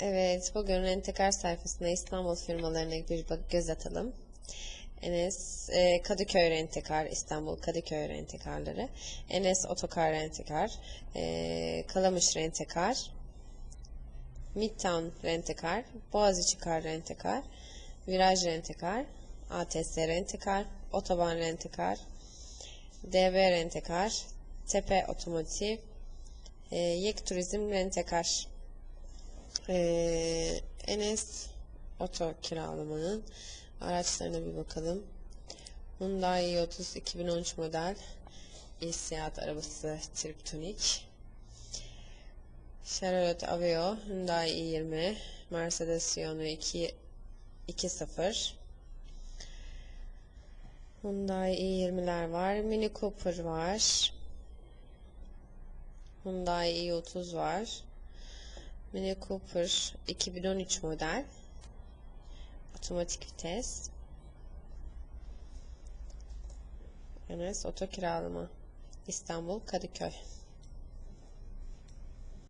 Evet, bugün Rentekar sayfasında İstanbul firmalarına bir göz atalım. Enes e, Kadıköy Rentekar, İstanbul Kadıköy Rentekarları, Enes Otokar Rentekar, e, Kalamış Rentekar, Midtown Rentekar, Boğaziçi Kar Rentekar, Viraj Rentekar, ATS Rentekar, Otoban Rentekar, DB Rentekar, Tepe Otomotiv, e, Yek Turizm Rentekar. Ee, Enes Oto kiralamanın araçlarına bir bakalım. Hyundai i30 2013 model İSİAD arabası Triptonic. Chevrolet Aveo, Hyundai i20, Mercedes Sciano 2 2.0 Hyundai i20'ler var. Mini Cooper var. Hyundai i30 var. Mini Cooper 2013 model. Otomatik vites. Enes Oto Kiralama. İstanbul Kadıköy.